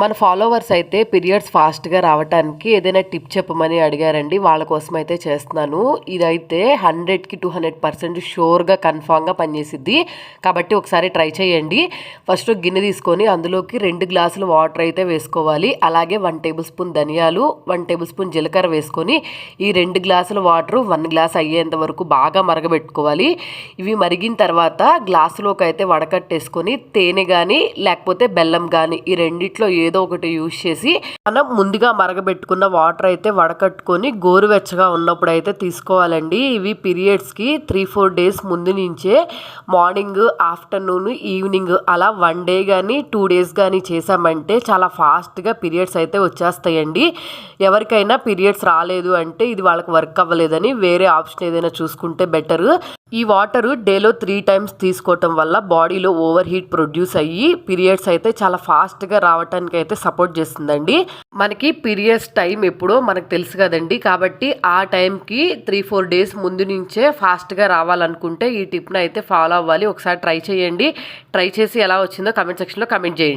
మన ఫాలోవర్స్ అయితే పీరియడ్స్ ఫాస్ట్గా రావడానికి ఏదైనా టిప్ చెప్పమని అడిగారండి. వాళ్ళ కోసం అయితే చేస్తున్నాను. ఇదైతే హండ్రెడ్కి టూ హండ్రెడ్ పర్సెంట్ షూర్గా కన్ఫామ్గా పనిచేసిద్ది. కాబట్టి ఒకసారి ట్రై చేయండి. ఫస్ట్ గిన్నె తీసుకొని అందులోకి రెండు గ్లాసులు వాటర్ అయితే వేసుకోవాలి. అలాగే వన్ టేబుల్ స్పూన్ ధనియాలు వన్ టేబుల్ స్పూన్ జీలకర్ర వేసుకొని ఈ రెండు గ్లాసుల వాటర్ వన్ గ్లాస్ అయ్యేంత వరకు బాగా మరగబెట్టుకోవాలి. ఇవి మరిగిన తర్వాత గ్లాసులోకి అయితే వడకట్టేసుకొని తేనె కానీ లేకపోతే బెల్లం కానీ ఈ రెండిట్లో ఏదో ఒకటి యూజ్ చేసి మనం ముందుగా మరగబెట్టుకున్న వాటర్ అయితే వడకట్టుకొని గోరువెచ్చగా ఉన్నప్పుడు అయితే తీసుకోవాలండి. ఇవి పీరియడ్స్కి త్రీ ఫోర్ డేస్ ముందు నుంచే మార్నింగ్ ఆఫ్టర్నూన్ ఈవినింగ్ అలా వన్ డే కానీ టూ డేస్ కానీ చేసామంటే చాలా ఫాస్ట్గా పీరియడ్స్ అయితే వచ్చేస్తాయండి. ఎవరికైనా పీరియడ్స్ రాలేదు అంటే ఇది వాళ్ళకి వర్క్ అవ్వలేదని వేరే ఆప్షన్ ఏదైనా చూసుకుంటే బెటర్. ఈ వాటర్ డేలో త్రీ టైమ్స్ తీసుకోవటం వల్ల బాడీలో ఓవర్ హీట్ ప్రొడ్యూస్ అయ్యి పీరియడ్స్ అయితే చాలా ఫాస్ట్గా వరకు అయితే సపోర్ట్ చేస్తుందండి. మనకి పీరియడ్స్ టైం ఎప్పుడో మనకు తెలుసు కదండి. కాబట్టి ఆ టైంకి త్రీ ఫోర్ డేస్ ముందు నుంచే ఫాస్ట్గా రావాలనుకుంటే ఈ టిప్ను అయితే ఫాలో అవ్వాలి. ఒకసారి ట్రై చేయండి. ట్రై చేసి ఎలా వచ్చిందో కమెంట్ సెక్షన్లో కమెంట్ చేయండి.